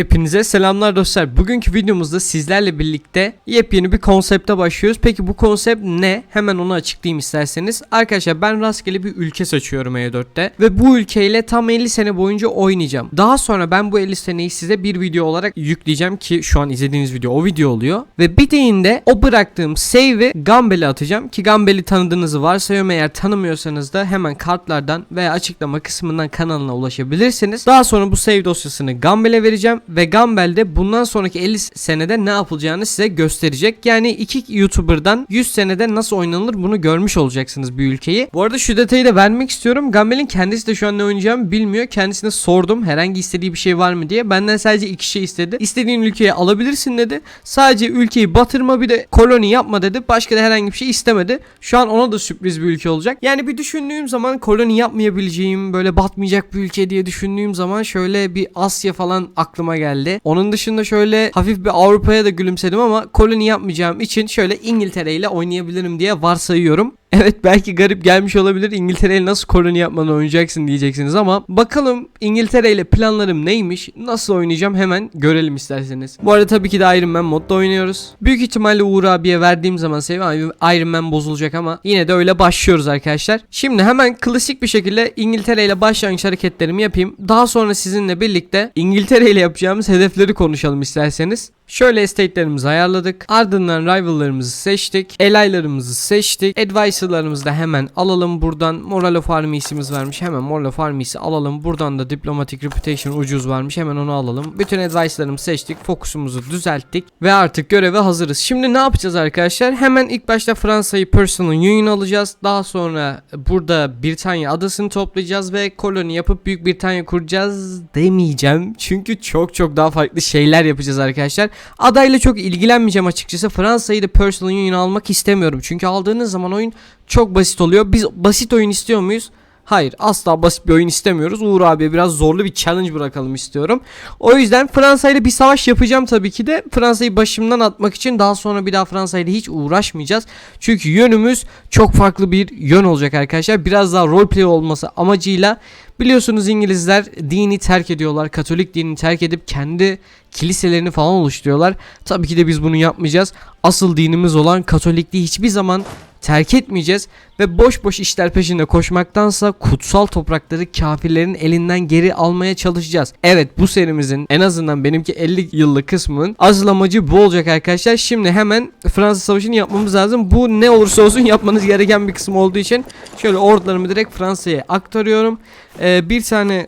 Hepinize selamlar dostlar. Bugünkü videomuzda sizlerle birlikte yepyeni bir konsepte başlıyoruz. Peki bu konsept ne? Hemen onu açıklayayım isterseniz. Arkadaşlar ben rastgele bir ülke seçiyorum E4'te ve bu ülkeyle tam 50 sene boyunca oynayacağım. Daha sonra ben bu 50 seneyi size bir video olarak yükleyeceğim ki şu an izlediğiniz video o video oluyor. Ve bittiğinde o bıraktığım save'i Gambel'e atacağım ki Gambel'i tanıdığınızı varsayıyorum. Eğer tanımıyorsanız da hemen kartlardan veya açıklama kısmından kanalına ulaşabilirsiniz. Daha sonra bu save dosyasını Gambel'e vereceğim ve Gambel de bundan sonraki 50 senede ne yapılacağını size gösterecek. Yani iki YouTuber'dan 100 senede nasıl oynanılır bunu görmüş olacaksınız bir ülkeyi. Bu arada şu detayı da vermek istiyorum. Gambel'in kendisi de şu an ne oynayacağımı bilmiyor. Kendisine sordum herhangi istediği bir şey var mı diye. Benden sadece iki şey istedi. İstediğin ülkeyi alabilirsin dedi. Sadece ülkeyi batırma bir de koloni yapma dedi. Başka da herhangi bir şey istemedi. Şu an ona da sürpriz bir ülke olacak. Yani bir düşündüğüm zaman koloni yapmayabileceğim böyle batmayacak bir ülke diye düşündüğüm zaman şöyle bir Asya falan aklıma geldi. Onun dışında şöyle hafif bir Avrupa'ya da gülümsedim ama koloni yapmayacağım için şöyle İngiltere ile oynayabilirim diye varsayıyorum. Evet belki garip gelmiş olabilir İngiltere ile nasıl koloni yapmadan oynayacaksın diyeceksiniz ama bakalım İngiltere ile planlarım neymiş nasıl oynayacağım hemen görelim isterseniz. Bu arada tabii ki de Iron Man modda oynuyoruz. Büyük ihtimalle Uğur abiye verdiğim zaman seviye Iron Man bozulacak ama yine de öyle başlıyoruz arkadaşlar. Şimdi hemen klasik bir şekilde İngiltere ile başlangıç hareketlerimi yapayım. Daha sonra sizinle birlikte İngiltere ile yapacağımız hedefleri konuşalım isterseniz. Şöyle estate'lerimizi ayarladık. Ardından rival'larımızı seçtik. Elaylarımızı seçtik. Advisor'larımızı da hemen alalım buradan. Moral of Armies'imiz varmış. Hemen Moral of Armies'i alalım. Buradan da Diplomatic Reputation ucuz varmış. Hemen onu alalım. Bütün advice'larımızı seçtik. Fokusumuzu düzelttik. Ve artık göreve hazırız. Şimdi ne yapacağız arkadaşlar? Hemen ilk başta Fransa'yı Personal Union alacağız. Daha sonra burada Britanya adasını toplayacağız ve koloni yapıp Büyük Britanya kuracağız demeyeceğim. Çünkü çok çok daha farklı şeyler yapacağız arkadaşlar. Adayla çok ilgilenmeyeceğim açıkçası. Fransa'yı da Personal Union almak istemiyorum. Çünkü aldığınız zaman oyun çok basit oluyor. Biz basit oyun istiyor muyuz? Hayır asla basit bir oyun istemiyoruz. Uğur abiye biraz zorlu bir challenge bırakalım istiyorum. O yüzden Fransa ile bir savaş yapacağım tabii ki de. Fransa'yı başımdan atmak için daha sonra bir daha Fransa ile hiç uğraşmayacağız. Çünkü yönümüz çok farklı bir yön olacak arkadaşlar. Biraz daha roleplay olması amacıyla Biliyorsunuz İngilizler dini terk ediyorlar. Katolik dinini terk edip kendi kiliselerini falan oluşturuyorlar. Tabii ki de biz bunu yapmayacağız. Asıl dinimiz olan Katolikliği hiçbir zaman terk etmeyeceğiz ve boş boş işler peşinde koşmaktansa kutsal toprakları kafirlerin elinden geri almaya çalışacağız. Evet bu serimizin en azından benimki 50 yıllık kısmının asıl amacı bu olacak arkadaşlar. Şimdi hemen Fransa Savaşı'nı yapmamız lazım. Bu ne olursa olsun yapmanız gereken bir kısım olduğu için şöyle ordularımı direkt Fransa'ya aktarıyorum. Ee, bir tane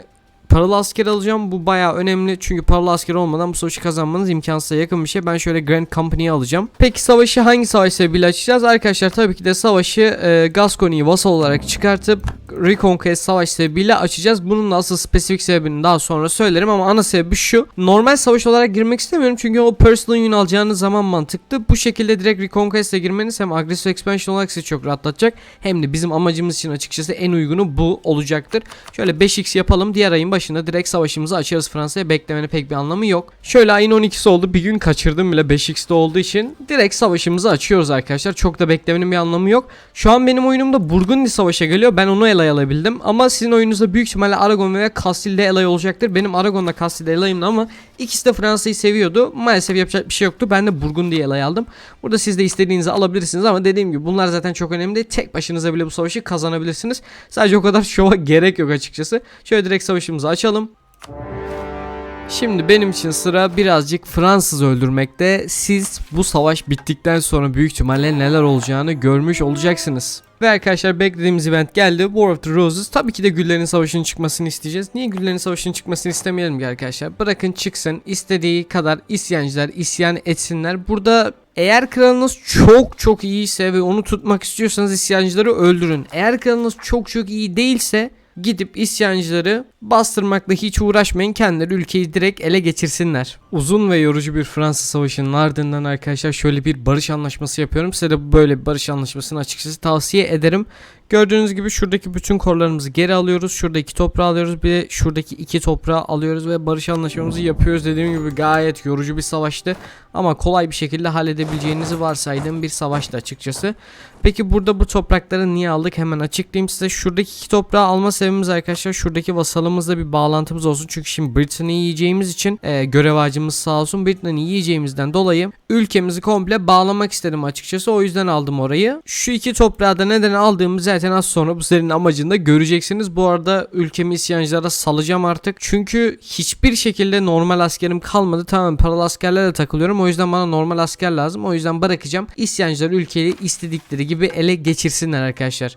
paralı asker alacağım. Bu bayağı önemli çünkü paralı asker olmadan bu savaşı kazanmanız imkansıza yakın bir şey. Ben şöyle Grand Company'yi alacağım. Peki savaşı hangi savaş sebebiyle açacağız? Arkadaşlar tabii ki de savaşı e, Gascony'yi vasal olarak çıkartıp Reconquest savaş sebebiyle açacağız. Bunun da asıl spesifik sebebini daha sonra söylerim ama ana sebebi şu. Normal savaş olarak girmek istemiyorum çünkü o personal union alacağınız zaman mantıklı. Bu şekilde direkt Reconquest'e girmeniz hem agresif expansion olarak sizi çok rahatlatacak hem de bizim amacımız için açıkçası en uygunu bu olacaktır. Şöyle 5x yapalım. Diğer ayın başında direkt savaşımızı açarız Fransa'ya. Beklemenin pek bir anlamı yok. Şöyle ayın 12'si oldu. Bir gün kaçırdım bile 5x'te olduğu için. Direkt savaşımızı açıyoruz arkadaşlar. Çok da beklemenin bir anlamı yok. Şu an benim oyunumda Burgundy savaşa geliyor. Ben onu elay alabildim. Ama sizin oyununuzda büyük ihtimalle Aragon veya Castile'de elay olacaktır. Benim Aragon'la Castile elayımdı ama ikisi de Fransa'yı seviyordu. Maalesef yapacak bir şey yoktu. Ben de Burgundy'yi elay aldım. Burada siz de istediğinizi alabilirsiniz ama dediğim gibi bunlar zaten çok önemli değil. Tek başınıza bile bu savaşı kazanabilirsiniz. Sadece o kadar şova gerek yok açıkçası. Şöyle direkt savaşımızı açalım. Şimdi benim için sıra birazcık Fransız öldürmekte. Siz bu savaş bittikten sonra büyük ihtimalle neler olacağını görmüş olacaksınız. Ve arkadaşlar beklediğimiz event geldi. War of the Roses. Tabii ki de Güllerin Savaşı'nın çıkmasını isteyeceğiz. Niye Güllerin Savaşı'nın çıkmasını istemeyelim ki arkadaşlar? Bırakın çıksın. istediği kadar isyancılar isyan etsinler. Burada eğer kralınız çok çok iyiyse ve onu tutmak istiyorsanız isyancıları öldürün. Eğer kralınız çok çok iyi değilse gidip isyancıları bastırmakla hiç uğraşmayın. Kendileri ülkeyi direkt ele geçirsinler. Uzun ve yorucu bir Fransız Savaşı'nın ardından arkadaşlar şöyle bir barış anlaşması yapıyorum. Size de böyle bir barış anlaşmasını açıkçası tavsiye ederim. Gördüğünüz gibi şuradaki bütün korlarımızı geri alıyoruz. Şuradaki toprağı alıyoruz. Bir de şuradaki iki toprağı alıyoruz ve barış anlaşmamızı yapıyoruz. Dediğim gibi gayet yorucu bir savaştı. Ama kolay bir şekilde halledebileceğinizi varsaydığım bir savaştı açıkçası. Peki burada bu toprakları niye aldık? Hemen açıklayayım size. Şuradaki iki toprağı alma sebebimiz arkadaşlar şuradaki vasalımızla bir bağlantımız olsun. Çünkü şimdi Britain'i yiyeceğimiz için e, görev ağacımız sağ olsun. Britain'i yiyeceğimizden dolayı ülkemizi komple bağlamak istedim açıkçası. O yüzden aldım orayı. Şu iki toprağı da neden aldığımı zaten az sonra bu serinin amacında göreceksiniz. Bu arada ülkemi isyancılara salacağım artık. Çünkü hiçbir şekilde normal askerim kalmadı. Tamam paralı askerlerle takılıyorum. O yüzden bana normal asker lazım. O yüzden bırakacağım. İsyancılar ülkeyi istedikleri gibi ele geçirsinler arkadaşlar.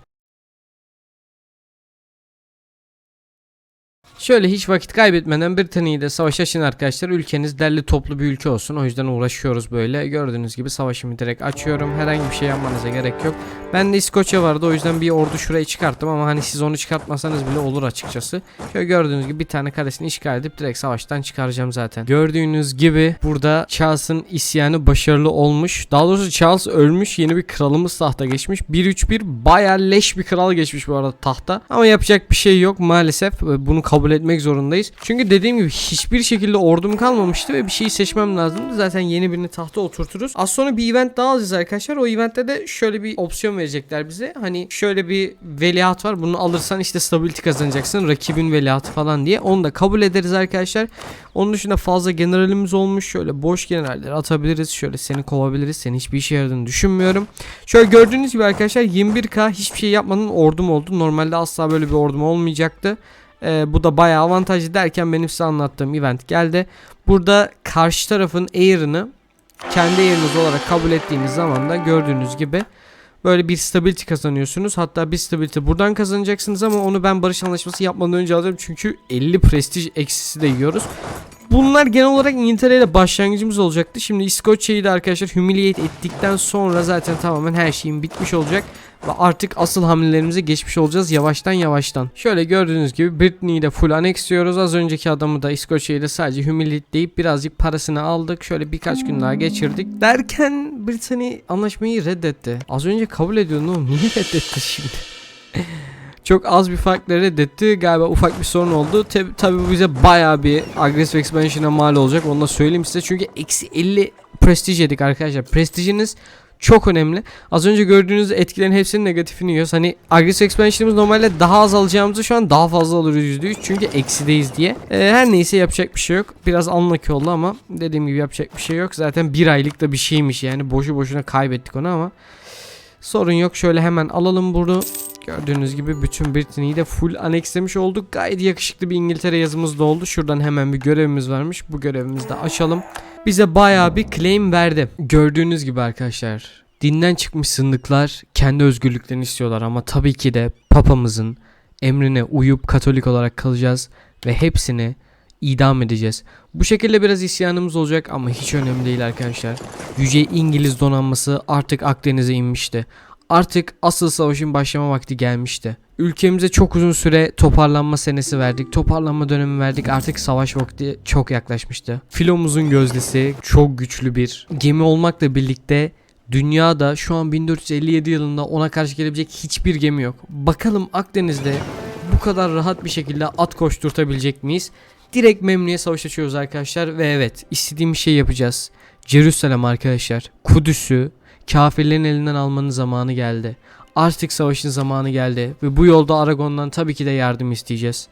Şöyle hiç vakit kaybetmeden Britanya'yı da savaş açın arkadaşlar. Ülkeniz derli toplu bir ülke olsun. O yüzden uğraşıyoruz böyle. Gördüğünüz gibi savaşımı direkt açıyorum. Herhangi bir şey yapmanıza gerek yok. Ben de İskoçya vardı. O yüzden bir ordu şuraya çıkarttım ama hani siz onu çıkartmasanız bile olur açıkçası. Şöyle gördüğünüz gibi bir tane kalesini işgal edip direkt savaştan çıkaracağım zaten. Gördüğünüz gibi burada Charles'ın isyanı başarılı olmuş. Daha doğrusu Charles ölmüş. Yeni bir kralımız tahta geçmiş. 1-3-1 bayağı leş bir kral geçmiş bu arada tahta. Ama yapacak bir şey yok maalesef. Bunu kabul etmek zorundayız. Çünkü dediğim gibi hiçbir şekilde ordum kalmamıştı ve bir şeyi seçmem lazımdı. Zaten yeni birini tahta oturturuz. Az sonra bir event daha alacağız arkadaşlar. O eventte de şöyle bir opsiyon verecekler bize. Hani şöyle bir veliaht var. Bunu alırsan işte stability kazanacaksın. Rakibin veliahtı falan diye. Onu da kabul ederiz arkadaşlar. Onun dışında fazla generalimiz olmuş. Şöyle boş generalleri atabiliriz. Şöyle seni kovabiliriz. Senin hiçbir işe yaradığını düşünmüyorum. Şöyle gördüğünüz gibi arkadaşlar 21k hiçbir şey yapmadan ordum oldu. Normalde asla böyle bir ordum olmayacaktı. Ee, bu da bayağı avantajlı derken benim size anlattığım event geldi. Burada karşı tarafın air'ını kendi air'ınız olarak kabul ettiğiniz zaman da gördüğünüz gibi böyle bir stability kazanıyorsunuz. Hatta bir stability buradan kazanacaksınız ama onu ben barış anlaşması yapmadan önce alacağım. Çünkü 50 prestij eksisi de yiyoruz. Bunlar genel olarak İngiltere ile başlangıcımız olacaktı. Şimdi İskoçya'yı da arkadaşlar humiliate ettikten sonra zaten tamamen her şeyin bitmiş olacak. Ve artık asıl hamlelerimize geçmiş olacağız yavaştan yavaştan. Şöyle gördüğünüz gibi Britney'i de full annexiyoruz. Az önceki adamı da İskoçya'yı da sadece humiliate deyip birazcık parasını aldık. Şöyle birkaç gün daha geçirdik. Derken Britney anlaşmayı reddetti. Az önce kabul ediyordun oğlum. Niye reddetti şimdi? Çok az bir farkla reddetti. Galiba ufak bir sorun oldu. Tabi, tabi bu bize baya bir agresif expansion'a mal olacak. Onu da söyleyeyim size. Çünkü eksi 50 prestij yedik arkadaşlar. Prestijiniz çok önemli. Az önce gördüğünüz etkilerin hepsinin negatifini yiyoruz. Hani agresif expansion'ımız normalde daha az alacağımızı şu an daha fazla alıyoruz %3. Çünkü eksideyiz diye. Ee, her neyse yapacak bir şey yok. Biraz anlaki oldu ama dediğim gibi yapacak bir şey yok. Zaten bir aylık da bir şeymiş yani. Boşu boşuna kaybettik onu ama. Sorun yok. Şöyle hemen alalım bunu. Gördüğünüz gibi bütün Britany'yi de full anexlemiş olduk. Gayet yakışıklı bir İngiltere yazımız da oldu. Şuradan hemen bir görevimiz varmış. Bu görevimizi de açalım. Bize bayağı bir claim verdi. Gördüğünüz gibi arkadaşlar. Dinden çıkmış sındıklar kendi özgürlüklerini istiyorlar ama tabii ki de papamızın emrine uyup katolik olarak kalacağız ve hepsini idam edeceğiz. Bu şekilde biraz isyanımız olacak ama hiç önemli değil arkadaşlar. Yüce İngiliz donanması artık Akdeniz'e inmişti. Artık asıl savaşın başlama vakti gelmişti. Ülkemize çok uzun süre toparlanma senesi verdik. Toparlanma dönemi verdik. Artık savaş vakti çok yaklaşmıştı. Filomuzun gözdesi çok güçlü bir gemi olmakla birlikte dünyada şu an 1457 yılında ona karşı gelebilecek hiçbir gemi yok. Bakalım Akdeniz'de bu kadar rahat bir şekilde at koşturtabilecek miyiz? Direkt Memlü'ye savaş açıyoruz arkadaşlar ve evet istediğim şey yapacağız. Jerusalem arkadaşlar. Kudüs'ü kafirlerin elinden almanın zamanı geldi. Artık savaşın zamanı geldi ve bu yolda Aragon'dan tabii ki de yardım isteyeceğiz.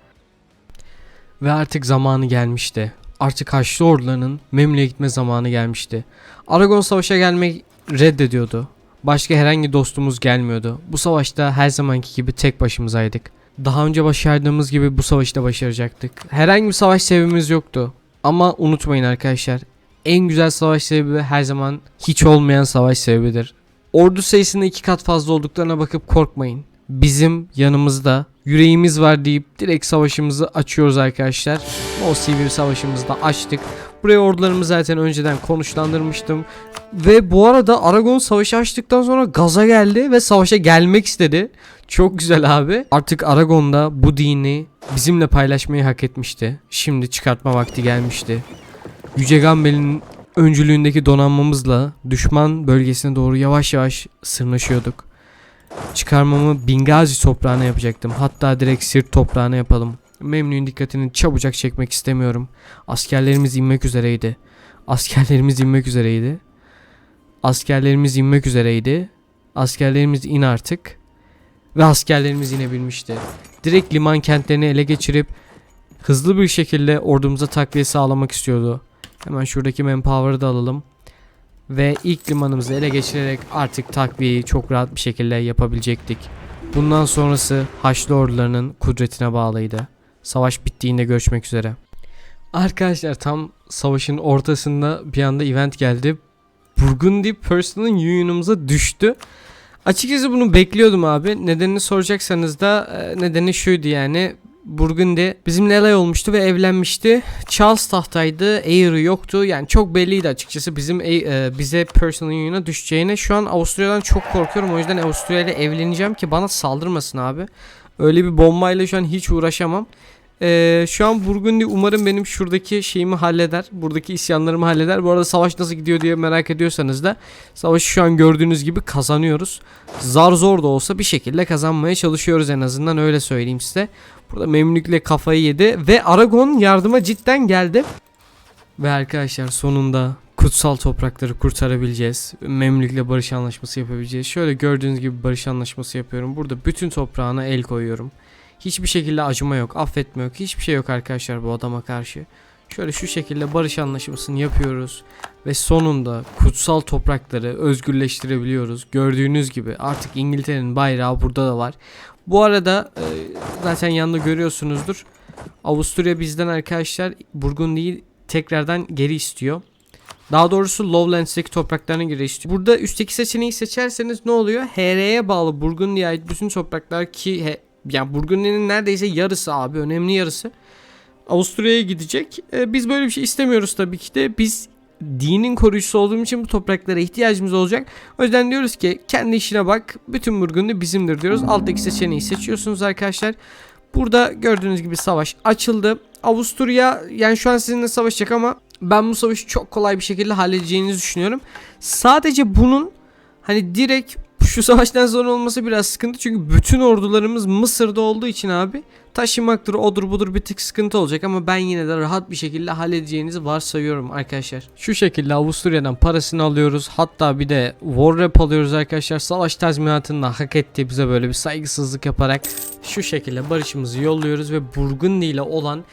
Ve artık zamanı gelmişti. Artık Haçlı ordularının Memlü'ye gitme zamanı gelmişti. Aragon savaşa gelmek reddediyordu. Başka herhangi dostumuz gelmiyordu. Bu savaşta her zamanki gibi tek başımızaydık. Daha önce başardığımız gibi bu savaşta başaracaktık. Herhangi bir savaş sebebimiz yoktu. Ama unutmayın arkadaşlar. En güzel savaş sebebi her zaman hiç olmayan savaş sebebidir. Ordu sayısının iki kat fazla olduklarına bakıp korkmayın. Bizim yanımızda yüreğimiz var deyip direkt savaşımızı açıyoruz arkadaşlar. O sivil savaşımızı da açtık. Buraya ordularımı zaten önceden konuşlandırmıştım. Ve bu arada Aragon savaşı açtıktan sonra gaza geldi ve savaşa gelmek istedi. Çok güzel abi. Artık Aragon'da bu dini bizimle paylaşmayı hak etmişti. Şimdi çıkartma vakti gelmişti. Yüce Gambel'in öncülüğündeki donanmamızla düşman bölgesine doğru yavaş yavaş sırnaşıyorduk. Çıkarmamı Bingazi toprağına yapacaktım. Hatta direkt Sirt toprağına yapalım. Memnun'un dikkatini çabucak çekmek istemiyorum. Askerlerimiz inmek üzereydi. Askerlerimiz inmek üzereydi. Askerlerimiz inmek üzereydi. Askerlerimiz in artık. Ve askerlerimiz inebilmişti. Direkt liman kentlerini ele geçirip hızlı bir şekilde ordumuza takviye sağlamak istiyordu. Hemen şuradaki manpower'ı da alalım. Ve ilk limanımızı ele geçirerek artık takviyeyi çok rahat bir şekilde yapabilecektik. Bundan sonrası Haçlı ordularının kudretine bağlıydı. Savaş bittiğinde görüşmek üzere. Arkadaşlar tam savaşın ortasında bir anda event geldi. Burgundy Personal Union'umuza düştü. Açıkçası bunu bekliyordum abi. Nedenini soracaksanız da e, nedeni şuydu yani. Burgundy bizimle alay olmuştu ve evlenmişti. Charles tahtaydı, Eyre yoktu. Yani çok belliydi açıkçası bizim e, e, bize Personal Union'a düşeceğine. Şu an Avusturya'dan çok korkuyorum. O yüzden Avusturya ile evleneceğim ki bana saldırmasın abi. Öyle bir bombayla şu an hiç uğraşamam. Ee, şu an Burgundy umarım benim şuradaki şeyimi halleder. Buradaki isyanlarımı halleder. Bu arada savaş nasıl gidiyor diye merak ediyorsanız da savaşı şu an gördüğünüz gibi kazanıyoruz. Zar zor da olsa bir şekilde kazanmaya çalışıyoruz en azından öyle söyleyeyim size. Burada Memlük'le kafayı yedi ve Aragon yardıma cidden geldi. Ve arkadaşlar sonunda kutsal toprakları kurtarabileceğiz. Memlük'le barış anlaşması yapabileceğiz. Şöyle gördüğünüz gibi barış anlaşması yapıyorum. Burada bütün toprağına el koyuyorum. Hiçbir şekilde acıma yok, affetme yok. Hiçbir şey yok arkadaşlar bu adama karşı. Şöyle şu şekilde barış anlaşmasını yapıyoruz. Ve sonunda kutsal toprakları özgürleştirebiliyoruz. Gördüğünüz gibi artık İngiltere'nin bayrağı burada da var. Bu arada e, zaten yanında görüyorsunuzdur. Avusturya bizden arkadaşlar Burgundy'yi tekrardan geri istiyor. Daha doğrusu Lowlands'teki topraklarına geri istiyor. Burada üstteki seçeneği seçerseniz ne oluyor? HR'ye bağlı Burgundy'ye ait bütün topraklar ki he, yani Burgundy'nin neredeyse yarısı abi önemli yarısı Avusturya'ya gidecek. Ee, biz böyle bir şey istemiyoruz tabii ki de. Biz dinin koruyucusu olduğum için bu topraklara ihtiyacımız olacak. O yüzden diyoruz ki kendi işine bak. Bütün Burgundy bizimdir diyoruz. Alttaki seçeneği seçiyorsunuz arkadaşlar. Burada gördüğünüz gibi savaş açıldı. Avusturya yani şu an sizinle savaşacak ama ben bu savaşı çok kolay bir şekilde halledeceğinizi düşünüyorum. Sadece bunun hani direkt şu savaştan sonra olması biraz sıkıntı çünkü bütün ordularımız Mısır'da olduğu için abi taşımaktır odur budur bir tık sıkıntı olacak ama ben yine de rahat bir şekilde halledeceğinizi varsayıyorum arkadaşlar. Şu şekilde Avusturya'dan parasını alıyoruz. Hatta bir de war rap alıyoruz arkadaşlar. Savaş tazminatını da hak etti. Bize böyle bir saygısızlık yaparak şu şekilde barışımızı yolluyoruz ve Burgundy ile olan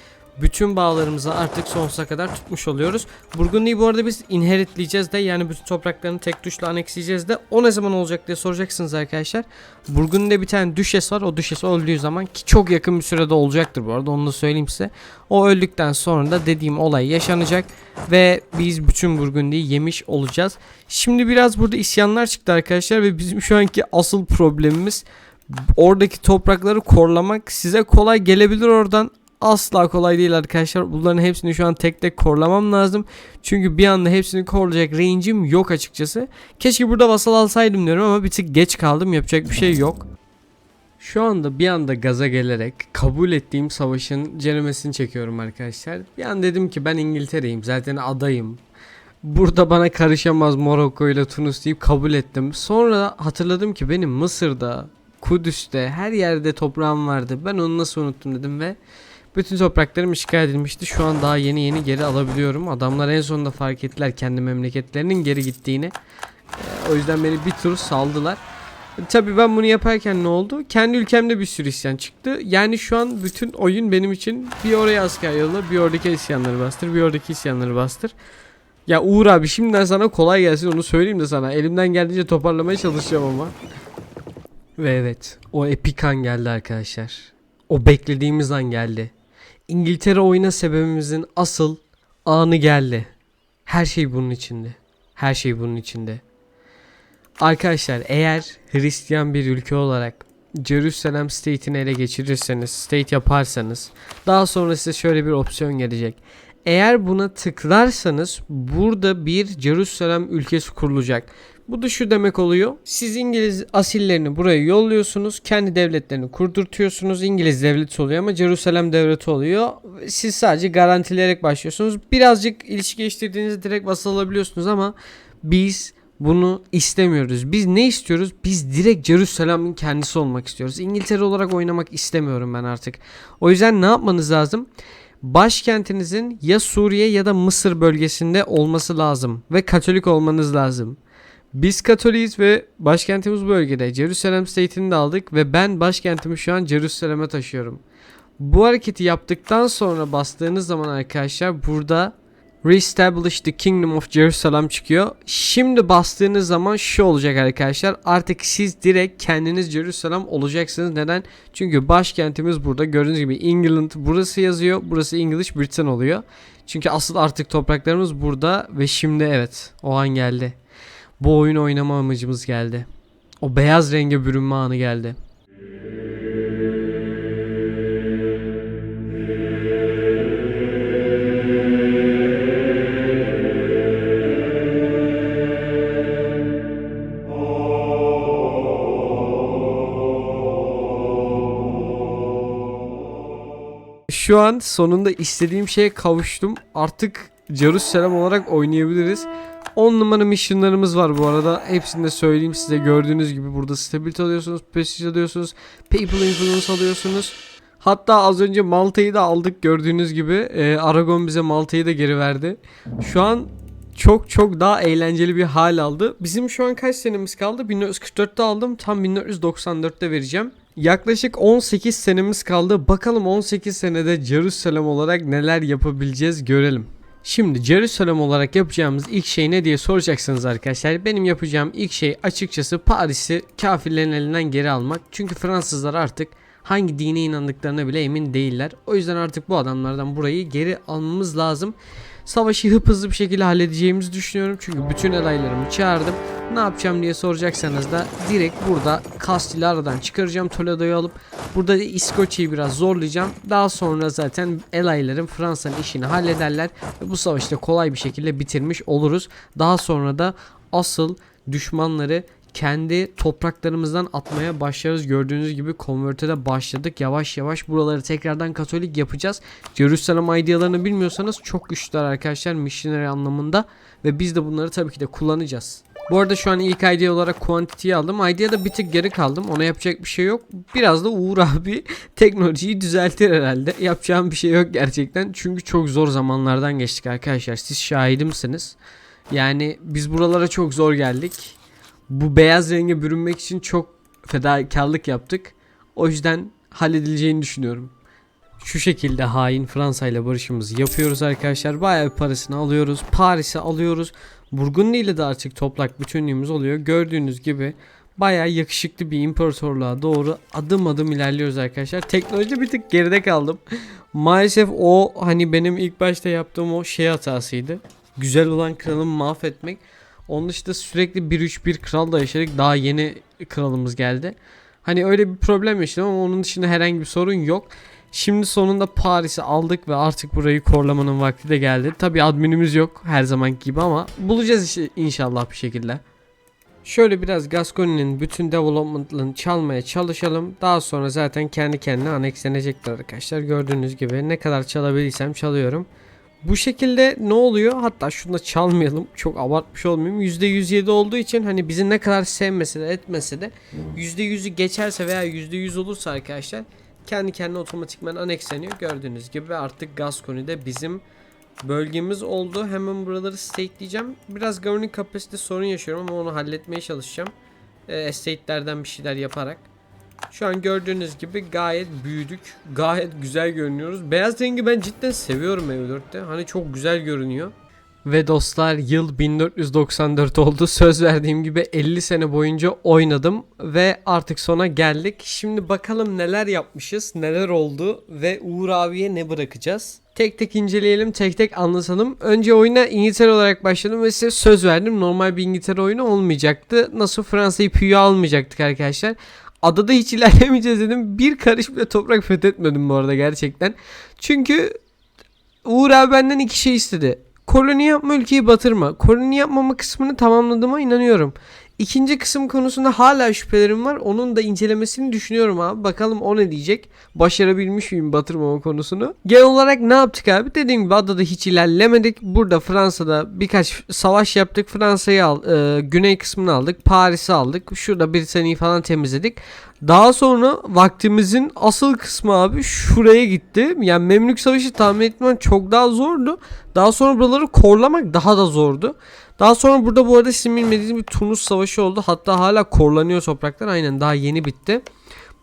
bütün bağlarımızı artık sonsuza kadar tutmuş oluyoruz. Burgundy'yi bu arada biz inheritleyeceğiz de yani bütün topraklarını tek tuşla aneksleyeceğiz de o ne zaman olacak diye soracaksınız arkadaşlar. Burgundy'de bir tane düşes var. O düşes öldüğü zaman ki çok yakın bir sürede olacaktır bu arada onu da söyleyeyim size. O öldükten sonra da dediğim olay yaşanacak ve biz bütün Burgundy'yi yemiş olacağız. Şimdi biraz burada isyanlar çıktı arkadaşlar ve bizim şu anki asıl problemimiz oradaki toprakları korlamak size kolay gelebilir oradan asla kolay değil arkadaşlar. Bunların hepsini şu an tek tek korlamam lazım. Çünkü bir anda hepsini korlayacak range'im yok açıkçası. Keşke burada vasal alsaydım diyorum ama bir tık geç kaldım. Yapacak bir şey yok. Şu anda bir anda gaza gelerek kabul ettiğim savaşın ceremesini çekiyorum arkadaşlar. Bir an dedim ki ben İngiltere'yim zaten adayım. Burada bana karışamaz Morokko ile Tunus deyip kabul ettim. Sonra hatırladım ki benim Mısır'da, Kudüs'te her yerde toprağım vardı. Ben onu nasıl unuttum dedim ve bütün topraklarım işgal edilmişti. Şu an daha yeni yeni geri alabiliyorum. Adamlar en sonunda fark ettiler kendi memleketlerinin geri gittiğini. Ee, o yüzden beni bir tur saldılar. Tabii ben bunu yaparken ne oldu? Kendi ülkemde bir sürü isyan çıktı. Yani şu an bütün oyun benim için bir oraya asker yolla, bir oradaki isyanları bastır, bir oradaki isyanları bastır. Ya Uğur abi şimdiden sana kolay gelsin onu söyleyeyim de sana. Elimden geldiğince toparlamaya çalışacağım ama. Ve evet o epik an geldi arkadaşlar. O beklediğimiz an geldi. İngiltere oyuna sebebimizin asıl anı geldi. Her şey bunun içinde. Her şey bunun içinde. Arkadaşlar eğer Hristiyan bir ülke olarak Jerusalem State'ini ele geçirirseniz, state yaparsanız daha sonra size şöyle bir opsiyon gelecek. Eğer buna tıklarsanız burada bir Jerusalem ülkesi kurulacak. Bu da şu demek oluyor. Siz İngiliz asillerini buraya yolluyorsunuz. Kendi devletlerini kurdurtuyorsunuz. İngiliz devleti oluyor ama Jerusalem devleti oluyor. Siz sadece garantileyerek başlıyorsunuz. Birazcık ilişki geliştirdiğinizde direkt vasal alabiliyorsunuz ama biz bunu istemiyoruz. Biz ne istiyoruz? Biz direkt Jerusalem'in kendisi olmak istiyoruz. İngiltere olarak oynamak istemiyorum ben artık. O yüzden ne yapmanız lazım? Başkentinizin ya Suriye ya da Mısır bölgesinde olması lazım ve Katolik olmanız lazım. Biz Katoliyiz ve başkentimiz bölgede. Jerusalem State'ini de aldık ve ben başkentimi şu an Jerusalem'e taşıyorum. Bu hareketi yaptıktan sonra bastığınız zaman arkadaşlar burada Reestablish the Kingdom of Jerusalem çıkıyor. Şimdi bastığınız zaman şu olacak arkadaşlar. Artık siz direkt kendiniz Jerusalem olacaksınız. Neden? Çünkü başkentimiz burada. Gördüğünüz gibi England burası yazıyor. Burası English Britain oluyor. Çünkü asıl artık topraklarımız burada ve şimdi evet o an geldi. Bu oyunu oynama amacımız geldi. O beyaz renge bürünme anı geldi. Şu an sonunda istediğim şeye kavuştum. Artık Jerusalem olarak oynayabiliriz. 10 numara missionlarımız var bu arada. Hepsini de söyleyeyim size. Gördüğünüz gibi burada stability alıyorsunuz, prestige alıyorsunuz, people influence alıyorsunuz. Hatta az önce Malta'yı da aldık gördüğünüz gibi. Ee, Aragon bize Malta'yı da geri verdi. Şu an çok çok daha eğlenceli bir hal aldı. Bizim şu an kaç senemiz kaldı? 1944'te aldım. Tam 1994'te vereceğim. Yaklaşık 18 senemiz kaldı. Bakalım 18 senede Jerusalem olarak neler yapabileceğiz görelim. Şimdi Jerusalem olarak yapacağımız ilk şey ne diye soracaksınız arkadaşlar. Benim yapacağım ilk şey açıkçası Paris'i kafirlerin elinden geri almak. Çünkü Fransızlar artık hangi dine inandıklarına bile emin değiller. O yüzden artık bu adamlardan burayı geri almamız lazım. Savaşı hıp hızlı bir şekilde halledeceğimizi düşünüyorum. Çünkü bütün adaylarımı çağırdım. Ne yapacağım diye soracaksanız da direkt burada Kastil'i aradan çıkaracağım. Toledo'yu alıp burada da İskoçya'yı biraz zorlayacağım. Daha sonra zaten elaylarım Fransa'nın işini hallederler. Ve bu savaşta kolay bir şekilde bitirmiş oluruz. Daha sonra da asıl düşmanları kendi topraklarımızdan atmaya başlarız. Gördüğünüz gibi konvertede başladık. Yavaş yavaş buraları tekrardan Katolik yapacağız. Jerusalem idealarını bilmiyorsanız çok güçlüler arkadaşlar missionary anlamında ve biz de bunları tabii ki de kullanacağız. Bu arada şu an ilk idea olarak quantity'yi aldım. Idea'da bir tık geri kaldım. Ona yapacak bir şey yok. Biraz da Uğur abi teknolojiyi düzeltir herhalde. Yapacağım bir şey yok gerçekten. Çünkü çok zor zamanlardan geçtik arkadaşlar. Siz şahidimsiniz. Yani biz buralara çok zor geldik bu beyaz renge bürünmek için çok fedakarlık yaptık. O yüzden halledileceğini düşünüyorum. Şu şekilde hain Fransa ile barışımızı yapıyoruz arkadaşlar. Bayağı bir parasını alıyoruz. Paris'i alıyoruz. Burgundy ile de artık toplak bütünlüğümüz oluyor. Gördüğünüz gibi bayağı yakışıklı bir imparatorluğa doğru adım adım ilerliyoruz arkadaşlar. Teknolojide bir tık geride kaldım. Maalesef o hani benim ilk başta yaptığım o şey hatasıydı. Güzel olan kralımı mahvetmek. Onun dışında sürekli 1-3-1 kral da yaşadık. Daha yeni kralımız geldi. Hani öyle bir problem yaşadım ama onun dışında herhangi bir sorun yok. Şimdi sonunda Paris'i aldık ve artık burayı korlamanın vakti de geldi. Tabi adminimiz yok her zaman gibi ama bulacağız işte inşallah bir şekilde. Şöyle biraz Gascony'nin bütün development'larını çalmaya çalışalım. Daha sonra zaten kendi kendine annekslenecekler arkadaşlar. Gördüğünüz gibi ne kadar çalabilirsem çalıyorum. Bu şekilde ne oluyor? Hatta şunu da çalmayalım. Çok abartmış olmayayım. %107 olduğu için hani bizi ne kadar sevmese de etmese de %100'ü geçerse veya %100 olursa arkadaşlar kendi kendine otomatikman aneksleniyor. Gördüğünüz gibi artık Gascony'de bizim bölgemiz oldu. Hemen buraları stateleyeceğim. Biraz governing kapasite sorun yaşıyorum ama onu halletmeye çalışacağım. E, estate'lerden bir şeyler yaparak. Şu an gördüğünüz gibi gayet büyüdük. Gayet güzel görünüyoruz. Beyaz rengi ben cidden seviyorum Ev4'te. Hani çok güzel görünüyor. Ve dostlar yıl 1494 oldu. Söz verdiğim gibi 50 sene boyunca oynadım ve artık sona geldik. Şimdi bakalım neler yapmışız, neler oldu ve Uğur abiye ne bırakacağız. Tek tek inceleyelim, tek tek anlatalım. Önce oyuna İngiltere olarak başladım ve size söz verdim. Normal bir İngiltere oyunu olmayacaktı. Nasıl Fransa'yı püyü almayacaktık arkadaşlar. Adada hiç ilerlemeyeceğiz dedim. Bir karış bile toprak fethetmedim bu arada gerçekten. Çünkü Uğur abi benden iki şey istedi. Koloni yapma ülkeyi batırma. Koloni yapmama kısmını tamamladığıma inanıyorum. İkinci kısım konusunda hala şüphelerim var. Onun da incelemesini düşünüyorum abi. Bakalım o ne diyecek. Başarabilmiş miyim batırmama konusunu. Genel olarak ne yaptık abi? Dediğim gibi adada hiç ilerlemedik. Burada Fransa'da birkaç savaş yaptık. Fransa'yı al, e, güney kısmını aldık. Paris'i aldık. Şurada Britanya'yı falan temizledik. Daha sonra vaktimizin asıl kısmı abi şuraya gitti. Yani Memlük Savaşı tahmin etmem çok daha zordu. Daha sonra buraları korlamak daha da zordu. Daha sonra burada bu arada sizin bilmediğiniz bir Tunus Savaşı oldu. Hatta hala korlanıyor topraklar. Aynen daha yeni bitti.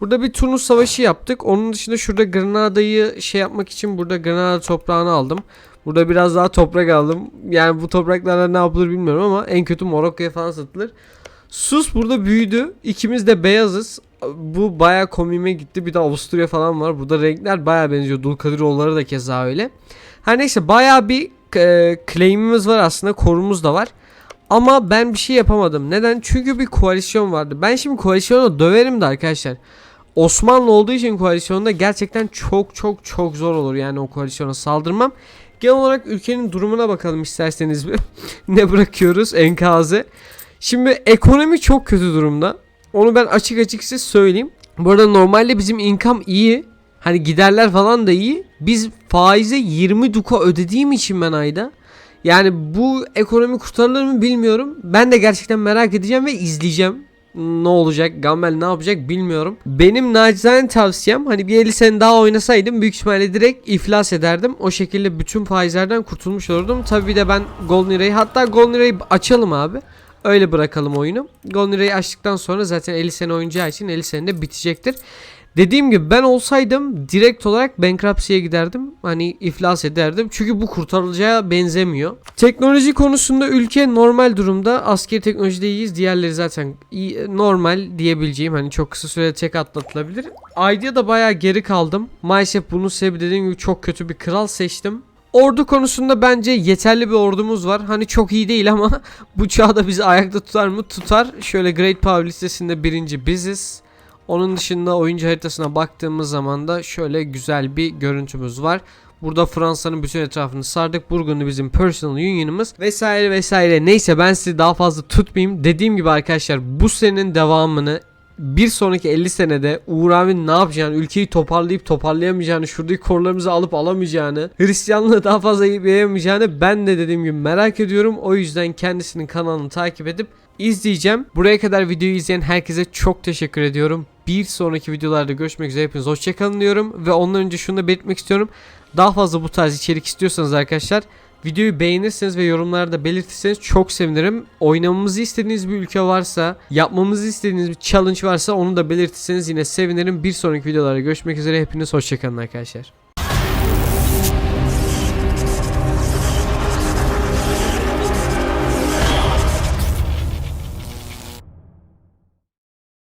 Burada bir Tunus Savaşı yaptık. Onun dışında şurada Granada'yı şey yapmak için burada Granada toprağını aldım. Burada biraz daha toprak aldım. Yani bu topraklarla ne yapılır bilmiyorum ama en kötü Morokko'ya falan satılır. Sus burada büyüdü. İkimiz de beyazız. Bu baya komime gitti. Bir de Avusturya falan var. Burada renkler baya benziyor. Dulkadiroğulları da keza öyle. Her neyse baya bir e, claim'imiz var aslında. Korumuz da var. Ama ben bir şey yapamadım. Neden? Çünkü bir koalisyon vardı. Ben şimdi koalisyonu döverim de arkadaşlar. Osmanlı olduğu için koalisyonda gerçekten çok çok çok zor olur yani o koalisyona saldırmam. Genel olarak ülkenin durumuna bakalım isterseniz bir. ne bırakıyoruz enkazı. Şimdi ekonomi çok kötü durumda. Onu ben açık açık size söyleyeyim. Bu arada normalde bizim income iyi. Hani giderler falan da iyi. Biz faize 20 duka ödediğim için ben ayda. Yani bu ekonomi kurtarılır mı bilmiyorum. Ben de gerçekten merak edeceğim ve izleyeceğim. Ne olacak? Gammel ne yapacak bilmiyorum. Benim nacizane tavsiyem hani bir 50 sene daha oynasaydım büyük ihtimalle direkt iflas ederdim. O şekilde bütün faizlerden kurtulmuş olurdum. Tabii de ben Golden Lira'yı hatta Golden Lira'yı açalım abi. Öyle bırakalım oyunu. Golden açtıktan sonra zaten 50 sene oynayacağı için 50 senede bitecektir. Dediğim gibi ben olsaydım direkt olarak bankruptcy'ye giderdim. Hani iflas ederdim. Çünkü bu kurtarılacağı benzemiyor. Teknoloji konusunda ülke normal durumda. Askeri teknolojide iyiyiz. Diğerleri zaten iyi, normal diyebileceğim. Hani çok kısa sürede tek atlatılabilir. Idea da bayağı geri kaldım. Maalesef bunun sebebi dediğim gibi çok kötü bir kral seçtim. Ordu konusunda bence yeterli bir ordumuz var. Hani çok iyi değil ama bu çağda bizi ayakta tutar mı? Tutar. Şöyle Great Power listesinde birinci biziz. Onun dışında oyuncu haritasına baktığımız zaman da şöyle güzel bir görüntümüz var. Burada Fransa'nın bütün etrafını sardık. Burgundy bizim personal union'ımız vesaire vesaire. Neyse ben sizi daha fazla tutmayayım. Dediğim gibi arkadaşlar bu senenin devamını bir sonraki 50 senede Uğur abi ne yapacağını, ülkeyi toparlayıp toparlayamayacağını, şuradaki korularımızı alıp alamayacağını, Hristiyanlığı daha fazla yayamayacağını ben de dediğim gibi merak ediyorum. O yüzden kendisinin kanalını takip edip izleyeceğim. Buraya kadar videoyu izleyen herkese çok teşekkür ediyorum. Bir sonraki videolarda görüşmek üzere hepiniz hoşçakalın diyorum ve ondan önce şunu da belirtmek istiyorum. Daha fazla bu tarz içerik istiyorsanız arkadaşlar Videoyu beğenirseniz ve yorumlarda belirtirseniz çok sevinirim. Oynamamızı istediğiniz bir ülke varsa, yapmamızı istediğiniz bir challenge varsa onu da belirtirseniz yine sevinirim. Bir sonraki videolarda görüşmek üzere. Hepiniz hoşçakalın arkadaşlar.